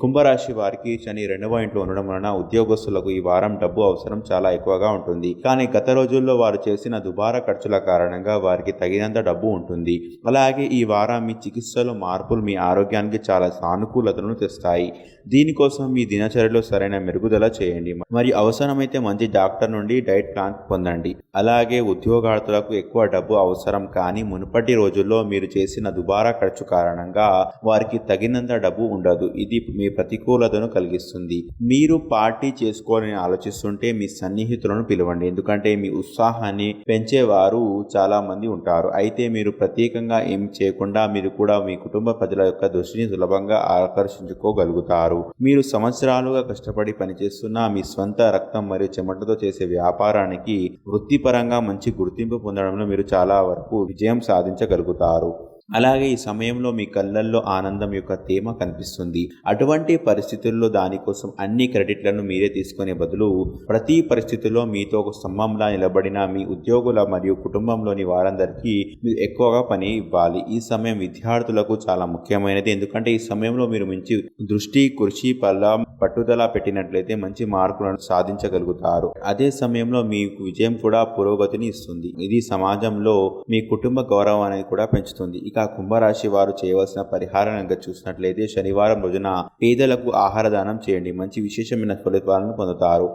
కుంభరాశి వారికి శని రెండవ ఇంట్లో ఉండడం వలన ఉద్యోగస్తులకు ఈ వారం డబ్బు అవసరం చాలా ఎక్కువగా ఉంటుంది. కానీ గత రోజుల్లో వారు చేసిన దుబారా ఖర్చుల కారణంగా వారికి తగినంత డబ్బు ఉంటుంది. అలాగే ఈ వారం మీ చికిత్సలో మార్పులు మీ ఆరోగ్యానికి చాలా సానుకూలతను తెస్తాయి. దీనికోసం మీ దినచర్యలో సరైన మెరుగుదల చేయండి. మరియు అవసరమైతే మంచి డాక్టర్ నుండి డైట్ ప్లాన్ పొందండి. అలాగే ఉద్యోగార్థులకు ఎక్కువ డబ్బు అవసరం. కానీ మునుపటి రోజుల్లో మీరు చేసిన దుబారా ఖర్చు కారణంగా వారికి తగినంత డబ్బు ఉండదు. ఇది మీ ప్రతికూలతను కలిగిస్తుంది. మీరు పార్టీ చేసుకోవాలని ఆలోచిస్తుంటే మీ సన్నిహితులను పిలవండి. ఎందుకంటే మీ ఉత్సాహాన్ని పెంచేవారు చాలా మంది ఉంటారు. అయితే మీరు ప్రత్యేకంగా ఏం చేయకుండా మీరు కూడా మీ కుటుంబ ప్రజల యొక్క దృష్టిని సులభంగా ఆకర్షించుకోగలుగుతారు. మీరు సంవత్సరాలుగా కష్టపడి పనిచేస్తున్న మీ స్వంత రక్తం మరియు చెమటతో చేసే వ్యాపారానికి వృత్తిపరంగా మంచి గుర్తింపు పొందడంలో మీరు చాలా వరకు విజయం సాధించగలుగుతారు. అలాగే ఈ సమయంలో మీ కళ్ళల్లో ఆనందం యొక్క తేమ కనిపిస్తుంది. అటువంటి పరిస్థితుల్లో దానికోసం అన్ని క్రెడిట్లను మీరే తీసుకునే బదులు ప్రతి పరిస్థితుల్లో మీతో ఒక స్తంభంలా నిలబడిన మీ ఉద్యోగుల మరియు కుటుంబంలోని వారందరికీ మీరు ఎక్కువగా పని ఇవ్వాలి. ఈ సమయం విద్యార్థులకు చాలా ముఖ్యమైనది. ఎందుకంటే ఈ సమయంలో మీరు మంచి దృష్టి కృషి పల్ల పట్టుదల పెట్టినట్లయితే మంచి మార్కులను సాధించగలుగుతారు. అదే సమయంలో మీకు విజయం కూడా పురోగతిని ఇస్తుంది. ఇది సమాజంలో మీ కుటుంబ గౌరవాన్ని కూడా పెంచుతుంది. ఇక కుంభరాశి వారు చేయవలసిన పరిహారంగా చూసినట్లయితే శనివారం రోజున పేదలకు ఆహార దానం చేయండి. మంచి విశేషమైన ఫలితాలను పొందుతారు.